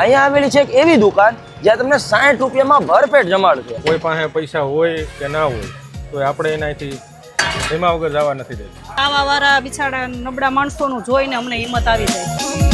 અહીંયા આવેલી છે એક એવી દુકાન જ્યાં તમને સાઠ રૂપિયામાં ભરપેટ જમાડશે કોઈ પાસે પૈસા હોય કે ના હોય તો આપણે એનાથી એમાં વગર જવા નથી દેતા. આવા વાળા બિચારા નબળા માણસોનું જોઈને અમને હિંમત આવી જાય.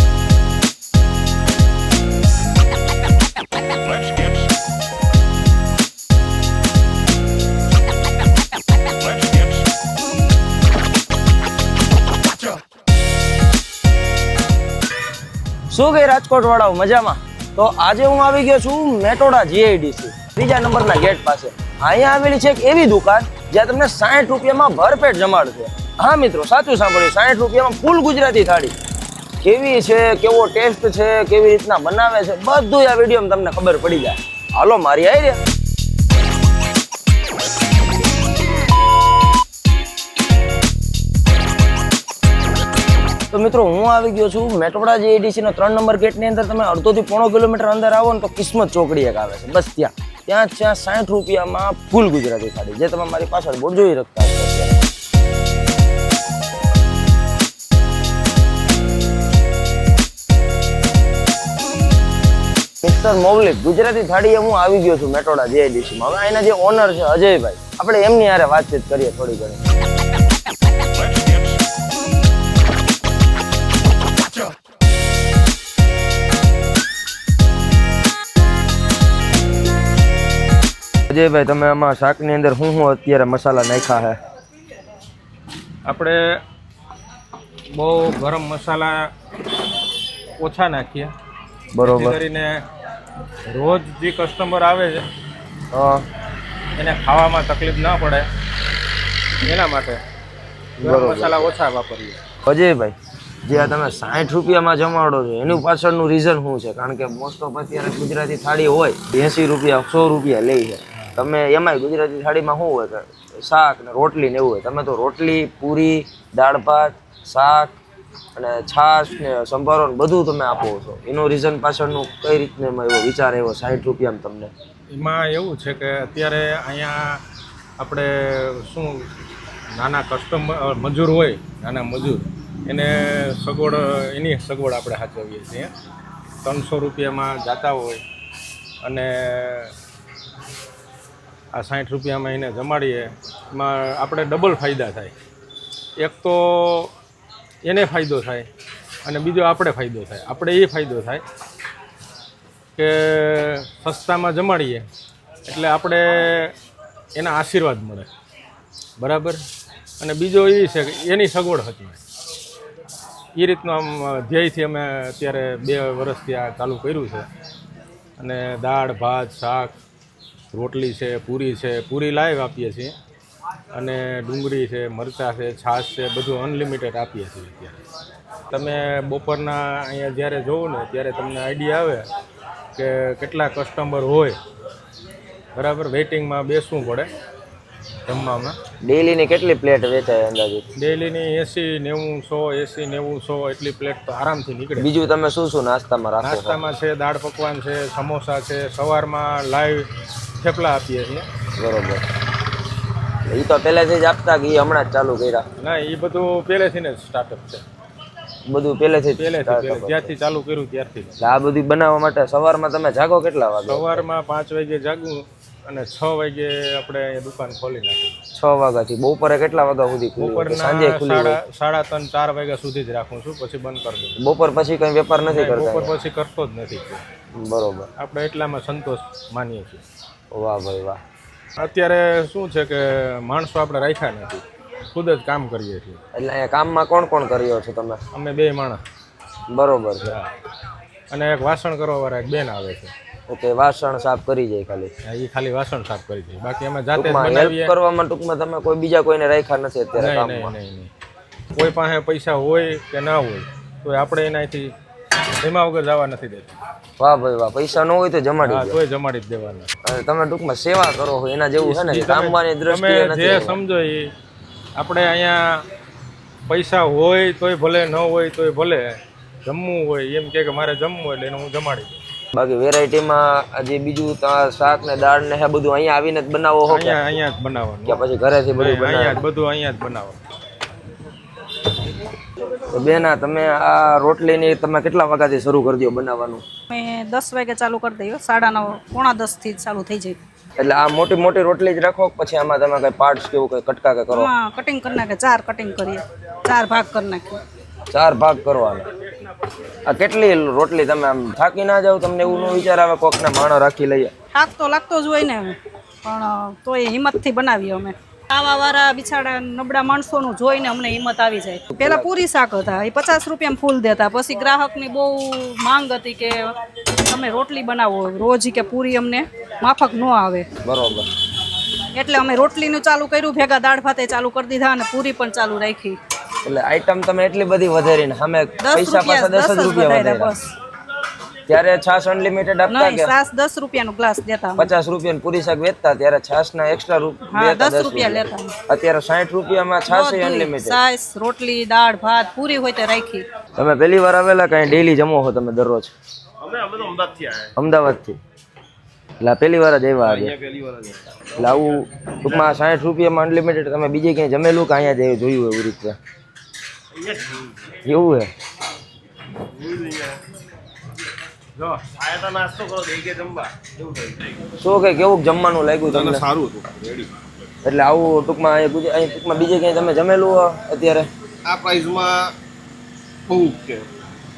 શું કઈ રાજકોટ વાળાઓ મજામાં? તો આજે હું આવી ગયો છું મેટોડા જીઆઈડીસી બીજા નંબરના ગેટ પાસે. અહીંયા આવેલી છે એક એવી દુકાન જ્યાં તમને સાઠ રૂપિયામાં ભરપેટ જમાડશે હા મિત્રો, સાચું સાંભળ્યું. સાઠ રૂપિયામાં ફૂલ ગુજરાતી થાળી. કેવી છે, કેવો ટેસ્ટ છે, કેવી રીતના બનાવે છે બધું આ વિડીયોમાં તમને ખબર પડી જાય. હાલો, મારી આવી રહ્યા. તો મિત્રો, હું આવી ગયો છું મેટોડા જે એડીસી નો ત્રણ નંબર ગેટની અંદર. તમે અડધોથી પોણો કિલોમીટર અંદર આવો ને તો કિસ્મત ચોકડી એક આવે છે. બસ ત્યાં. ત્યાં ત્યાં સાઠ રૂપિયામાં ફૂલ ગુજરાતી થાળી, જે તમે મારી પાછળ બોર્ડ જોઈ રખતા અત્યારે. મિસ્ટર મૌલિક ગુજરાતી થાળીએ હું આવી ગયો છું મેટોડા જે માં. હવે એના જે ઓનર છે અજયભાઈ, આપણે એમની હારે વાતચીત કરીએ થોડી ઘણી. અજયભાઈ તમે આમાં શાકની અંદર શું શું અત્યારે મસાલા નાખ્યા છે આપણે બહુ ગરમ મસાલા ઓછા નાખીએ. બરોબર. કરીને રોજ જે કસ્ટમર આવે છે એને ખાવામાં તકલીફ ના પડે. એના માટે ગરમ મસાલા ઓછા વાપરીએ. અજયભાઈ જે આ તમે સાઠ રૂપિયામાં જમાડો છો એનું પાછળનું રીઝન શું છે? કારણ કે મોસ્ટ ઓફ અત્યારે ગુજરાતી થાળી હોય એંસી રૂપિયા સો રૂપિયા લે છે. તમે એમાંય ગુજરાતી થાળીમાં શું હોય કે શાક ને રોટલી ને એવું હોય? તમે તો રોટલી, પૂરી, દાળ ભાત, શાક અને છાશ ને સંભારો બધું તમે આપો છો. એનું રીઝન પાછળનું કઈ રીતને એમાં એવો વિચાર એવો સાઠ રૂપિયામાં તમને? એમાં એવું છે કે અત્યારે અહીંયા આપણે શું નાના કસ્ટમર મજૂર હોય, નાના મજૂર, એને સગવડ, એની સગવડ આપણે સાચવીએ છીએ. ત્રણસો રૂપિયામાં જાતા હોય અને આ સાઠ રૂપિયામાં એને જમાડીએ, એમાં આપણે ડબલ ફાયદા થાય. એક તો એને ફાયદો થાય અને બીજો આપણે ફાયદો થાય. આપણે એ ફાયદો થાય કે સસ્તામાં જમાડીએ એટલે આપણે એના આશીર્વાદ મળે. બરાબર? અને બીજો એ છે કે એની સગવડ હતી. એ રીતનું આમ ધ્યેયથી અમે અત્યારે બે વર્ષથી આ ચાલુ કર્યું છે. અને દાળ, ભાત, શાક રોટલી છે પૂરી છે પૂરી લાઈવ આપીએ છીએ. અને ડુંગળી છે મરચાં છે છાશ છે બધું અનલિમિટેડ આપીએ છીએ અત્યારે. તમે બપોરના અહીંયા જ્યારે જોવો ને ત્યારે તમને આઈડિયા આવે કે કેટલા કસ્ટમર હોય. બરાબર? વેઇટિંગમાં બેસવું પડે જમવામાં. ડેલીની કેટલી પ્લેટ વેચાય અંદાજે? ડેલીની એસી નેવું સો એસી નેવું સો એટલી પ્લેટ તો આરામથી નીકળે. બીજું તમે શું શું નાસ્તામાં નાસ્તામાં છે દાળ પકવાન છે સમોસા છે સવારમાં લાઈવ થેપલા આપીએ છીએ. બરોબર. એ તો પહેલેથી જ આપતા કે એ હમણાં જ ચાલુ કર્યા? ના એ બધું પહેલેથી ને સ્ટાર્ટઅપ છે. બધું પહેલેથી પહેલેથી. જ્યારથી ચાલુ કર્યું ત્યારથી આ બધું બનાવવા માટે સવારમાં તમે જાગો કેટલા વાગે? સવારમાં પાંચ વાગે જાગું. અને છ વાગે આપણે દુકાન ખોલી નાખી. છ વાગ્યાથી. બપોરે કેટલા વાગ્યા સુધી સાંજે ખુલ્લી સાડા સાડા ત્રણ ચાર વાગ્યા સુધી જ રાખું છું પછી બંધ કરી દઉં. બપોર પછી કંઈ વેપાર નથી કરતા બપોર પછી કરતો જ નથી. બરોબર. આપણે એટલામાં સંતોષ માનીએ છીએ. વાહ ભાઈ વાહ. અત્યારે શું છે કે માણસો આપણે રાખ્યા નથી. ખુદ જ કામ કરીએ છીએ. એટલે અહીંયા કામમાં કોણ કોણ કર્યો છો તમે? અમે બે માણસ. બરોબર છે. અને એક વાસણ કરવા વાળા એક બેન આવે છે. ઓકે વાસણ સાફ કરી જાય ખાલી. એ ખાલી વાસણ સાફ કરી જાય બાકી અમે જાતે જ ટૂંકમાં હેલ્પ બનાવીએ. કરવામાં ટૂંકમાં તમે કોઈ બીજા કોઈને રાખ્યા નથી અત્યારે નહીં નહીં કામમાં. નહીં નહીં કોઈ પાસે પૈસા હોય કે ના હોય તો આપણે એનાથી એમાં વગર જવા નથી દેતા. વાહ ભાઈ વાહ પૈસા ન હોય તો જમાડી હા તોય જમાડી જ દેવાના. અને તમે ટૂંકમાં સેવા કરો છો એના જેવું છે ને કામવાની તમે દ્રષ્ટિએ જે નથી સમજો એ આપણે અહીંયા પૈસા હોય તોય ભલે ન હોય તોય ભલે જમવું હોય એમ કે કે મારે જમવું એટલે એને હું જમાડી દઉં. બાકી વેરાયટીમાં જે બીજું શાક ને દાળ ને હે બધું અહીંયા આવીને જ બનાવો હો અહીંયા અહીંયા જ બનાવવાનું. કે પછી ઘરેથી બધું અહીંયા જ બધું અહીંયા જ બનાવો તો બેન તમે આ રોટલીની તમે કેટલા વાગ્યાથી શરૂ કરી દો બનાવવાનું? મેં દસ વાગે ચાલુ કરી દઈએ. સાડા નવ પોણા દસથી જ ચાલુ થઈ જાય. એટલે આ મોટી મોટી રોટલી જ રાખો પછી આમાં તમે કઈ પાર્ટ્સ કેવું કઈ કટકા કે કરો? હા કટિંગ કરી નાખે. ચાર કટિંગ કરીએ. ચાર ભાગ કરી નાખીએ. ચાર ભાગ કરવાના. આ કેટલી રોટલી તમે આમ થાકી ના જાવ તમને એવું નો વિચાર આવે કોકને માણો રાખી લઈએ. થાક તો લાગતો જ હોય ને પણ તોય હિંમતથી બનાવીએ અમે. આવા વાળા બિચારા નબળા માણસોનું જોઈને અમને હિંમત આવી જાય. પેલા પૂરી શાક હતા એ પચાસ રૂપિયામાં ફૂલ દેતા. પછી ગ્રાહકની બહુ માંગ હતી કે તમે રોટલી બનાવો. રોજ કે પૂરી અમને માફક ન આવે. બરોબર. એટલે અમે રોટલીનું ચાલુ કર્યું ભેગા દાળ ભાતે ચાલુ કરી દીધા અને પૂરી પણ ચાલુ રાખી. એટલે આઈટમ તમે એટલી બધી વધારીને સામે પૈસા પાછા દસ જ રૂપિયા વધાર્યા ત્યારે છાશ અનલિમિટેડ આપતા કે છાસ દસ રૂપિયાનો ગ્લાસ દેતા અમે. પચાસ રૂપિયાની પૂરી શાક વેચતા ત્યારે છાશ ના એક્સ્ટ્રા રૂપિયા દસ રૂપિયા લેતા અત્યારે સાઠ રૂપિયામાં છાસ અનલિમિટેડ છાસ રોટલી દાળ ભાત પૂરી હોય તો રાખી. તમે પહેલી વાર આવેલા કઈ ડેલી જમો હો તમે દરરોજ? અમદાવાદથી એટલે આ પહેલી વાર જ આવ્યા આજે. એટલે આવું ટૂંકમાં સાઠ રૂપિયામાં અનલિમિટેડ તમે બીજે ક્યાંય જમેલું કે અહીંયા જોયું એવી રીતે? એવું હે? શું કે કેવું જમવાનું લાગ્યું તમને? સારું એટલે આવું ટૂંકમાં અહીં અહીં ટૂંકમાં બીજે ક્યાંય તમે જમેલું અત્યારે? આ પ્રાઇઝમાં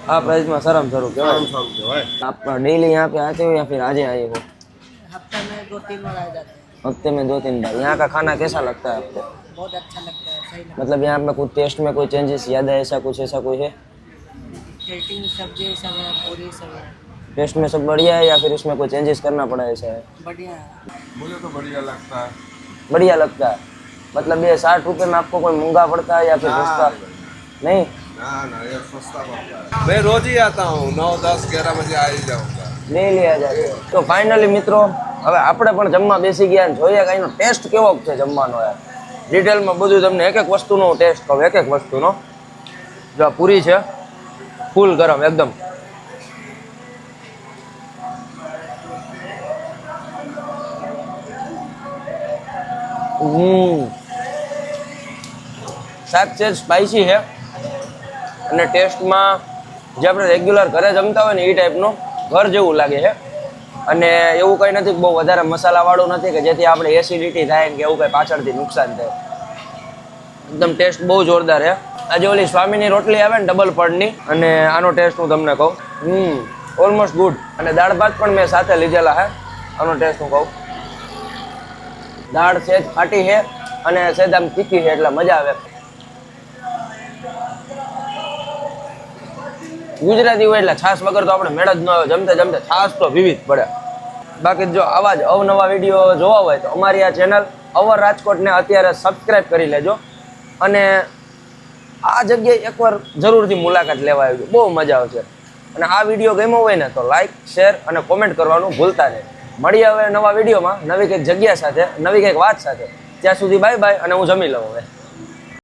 આ પ્રાઇઝમાં શરમ શરૂ કહેવાય. આપ ડેલી યહાં પે આતે હો યા આજે આયે हफ़्ते में दो तीन बार। यहाँ का खाना कैसा लगता है आपको? बहुत अच्छा लगता है सही लगता मतलब यहाँ पे कुछ टेस्ट में कोई चेंजेस याद है ऐसा कुछ ऐसा कुछ है? टेस्ट में सब बढ़िया है या फिर उसमें कोई चेंजेस करना पड़ा ऐसा है? बढ़िया मुझे तो बढ़िया लगता है। बढ़िया लगता है? मतलब ये साठ रुपए में आपको कोई मूँगा पड़ता है या फिर सस्ता? नहीं? ना ना ये सस्ता है। मैं रोज ही आता हूँ नौ दस ग्यारह बजे आ ही जाऊँगा। ले लिया जाए। तो फाइनली मित्रों હવે આપણે પણ જમવા બેસી ગયા ને જોઈએ કે એનો ટેસ્ટ કેવો છે જમવાનો યાર. ડિટેલમાં બધું તમને એક એક વસ્તુનો ટેસ્ટ કહું, એક એક વસ્તુનો. જો આ પૂરી છે, ફૂલ ગરમ એકદમ. શાક છે સ્પાઇસી છે. અને ટેસ્ટમાં જે આપણે રેગ્યુલર ઘરે જમતા હોય ને એ ટાઈપનું ઘર જેવું લાગે છે. અને એવું કંઈ નથી બહુ વધારે મસાલાવાળું નથી કે જેથી આપણે એસિડિટી થાય કે એવું કંઈ પાછળથી નુકસાન થાય. એકદમ ટેસ્ટ બહુ જોરદાર છે. આજે ઓલી સ્વામીની રોટલી આવે ને ડબલ પડની, અને આનો ટેસ્ટ હું તમને કહું. હમ ઓલમોસ્ટ ગુડ અને દાળ ભાત પણ મેં સાથે લીધેલા હે, આનો ટેસ્ટ હું કહું. દાળ સેજ ખાટી છે, અને સેજ આમ તીખી છે, એટલે મજા આવે. ગુજરાતી હોય એટલે છાસ વગર તો આપણે મેળ જ ન આવે. જમતા જમતા છાસ તો વિવિધ પડે. બાકી જો આવા જ અવનવા વીડિયો જોવા હોય તો અમારી આ ચેનલ અવર રાજકોટને અત્યારે સબસ્ક્રાઇબ કરી લેજો. અને આ જગ્યાએ એકવાર જરૂરથી મુલાકાત લેવા આવજો. બહુ મજા આવશે. અને આ વીડિયો ગમ્યો હોય ને તો લાઈક શેર અને કોમેન્ટ કરવાનું ભૂલતા નહીં. મળીએ હવે નવા વિડીયોમાં. નવી કંઈક જગ્યા સાથે, નવી કંઈક વાત સાથે. ત્યાં સુધી બાય બાય અને હું જમી લઉં હવે.